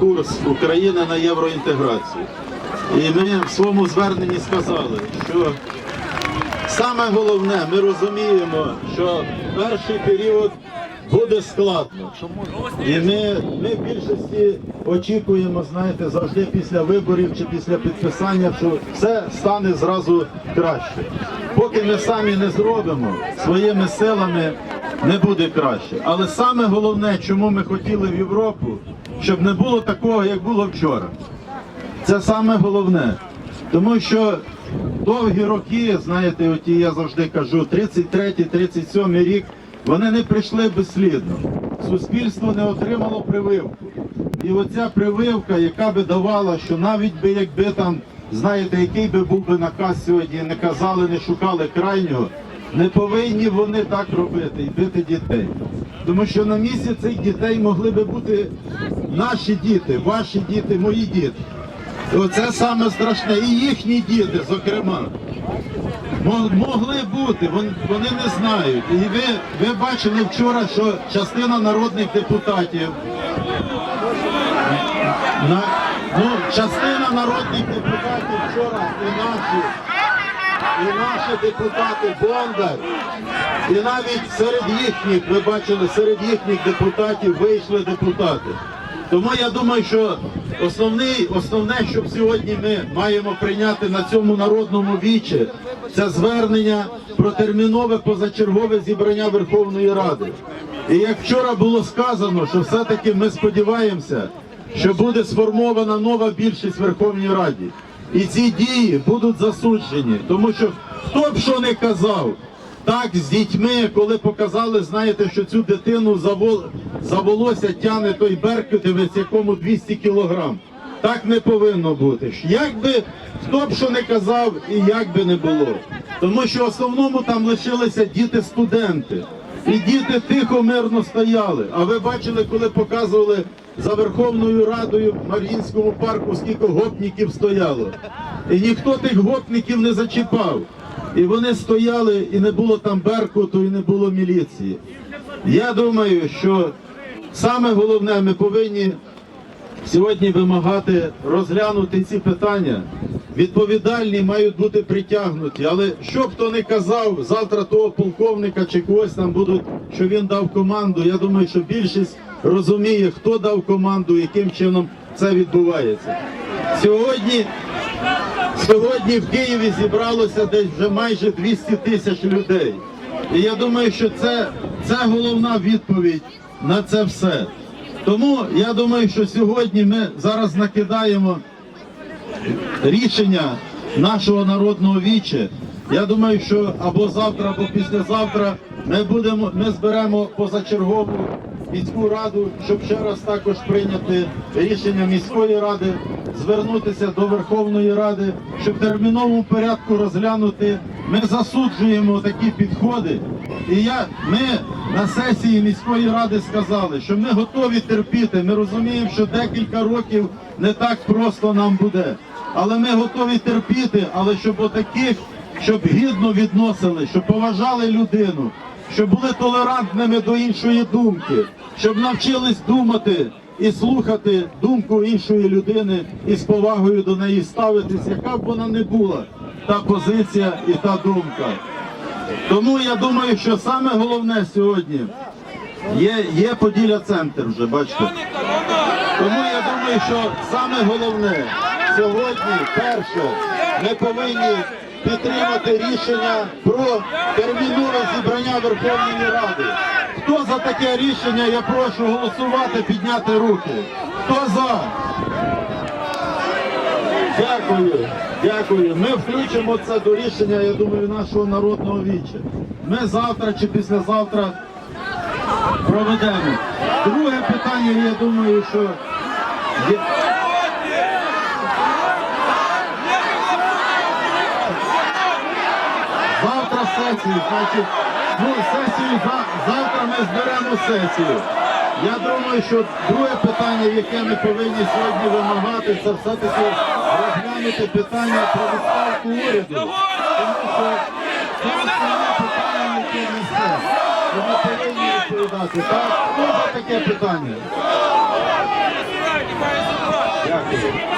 курс України на євроінтеграцію. І ми в своєму зверненні сказали, що саме головне, ми розуміємо, що перший період буде складно. І ми, ми в більшості очікуємо, знаєте, завжди після виборів чи після підписання, що все стане зразу краще. Поки ми самі не зробимо своїми силами, не буде краще. Але саме головне, чому ми хотіли в Європу, щоб не було такого, як було вчора. Це саме головне. Тому що довгі роки, знаєте, оті я завжди кажу, 33-37 рік, вони не прийшли безслідно. Суспільство не отримало прививку. І оця прививка, яка би давала, що навіть би якби там, знаєте, який би був би наказ сьогодні, не казали, не шукали крайнього, не повинні вони так робити і бити дітей. Тому що на місці цих дітей могли би бути наші діти, ваші діти, мої діти. Оце саме страшне. І їхні діти, зокрема. Мо- Могли бути, вони не знають. І ви, ви бачили вчора, що частина народних депутатів, на, ну, частина народних депутатів вчора і наші, і наші депутати Бондар, і навіть серед їхніх, ви бачили, серед їхніх депутатів вийшли депутати. Тому я думаю, що основний, основне, що сьогодні ми маємо прийняти на цьому народному вічі, це звернення про термінове позачергове зібрання Верховної Ради. І як вчора було сказано, що все-таки ми сподіваємося, що буде сформована нова більшість в Верховній Раді. І ці дії будуть засуджені, тому що хто б що не казав, так з дітьми, коли показали, знаєте, що цю дитину за, вол... за волосся тяне той беркутівець, якому 200 кілограм. Так не повинно бути. Як би хто б що не казав і як би не було. Тому що в основному там лишилися діти-студенти. І діти тихо мирно стояли. А ви бачили, коли показували за Верховною Радою в Мар'їнському парку, скільки гопників стояло. І ніхто тих гопників не зачіпав. І вони стояли, і не було там Беркуту, і не було міліції. Я думаю, що саме головне, ми повинні сьогодні вимагати розглянути ці питання. Відповідальні мають бути притягнуті. Але що хто не казав, завтра того полковника чи когось там будуть, що він дав команду. Я думаю, що більшість розуміє, хто дав команду, яким чином це відбувається. Сьогодні Сьогодні в Києві зібралося десь вже майже 200 тисяч людей. І я думаю, що це, це головна відповідь на це все. Тому я думаю, що сьогодні ми зараз накидаємо рішення нашого народного віче. Я думаю, що або завтра, або післязавтра ми будемо, ми зберемо позачергову міську раду, щоб ще раз також прийняти рішення міської ради, звернутися до Верховної Ради, щоб в терміновому порядку розглянути. Ми засуджуємо такі підходи. І я, ми на сесії міської ради сказали, що ми готові терпіти. Ми розуміємо, що декілька років не так просто нам буде. Але ми готові терпіти, але щоб отаких, щоб гідно відносили, щоб поважали людину, щоб були толерантними до іншої думки, щоб навчились думати і слухати думку іншої людини і з повагою до неї ставитись, яка б вона не була, та позиція і та думка. Тому я думаю, що саме головне сьогодні є, є Поділля центр вже, бачите. Тому я думаю, що саме головне сьогодні, перше, ми повинні підтримати рішення про термінове зібрання Верховної Ради. Хто за таке рішення, я прошу голосувати, підняти руки. Хто за? Дякую, дякую. Ми включимо це до рішення, я думаю, нашого народного віча. Ми завтра чи післязавтра проведемо. Друге питання, я думаю, що є- сесію, значить, ну сесію за- завтра ми зберемо сесію. Я думаю, що друге питання, яке ми повинні сьогодні вимагати, це все-таки розглянути питання про відставку уряду. Тому що це основне питання, яке несе. І Ми повинні відповідати. Так, хто таке питання? Дякую.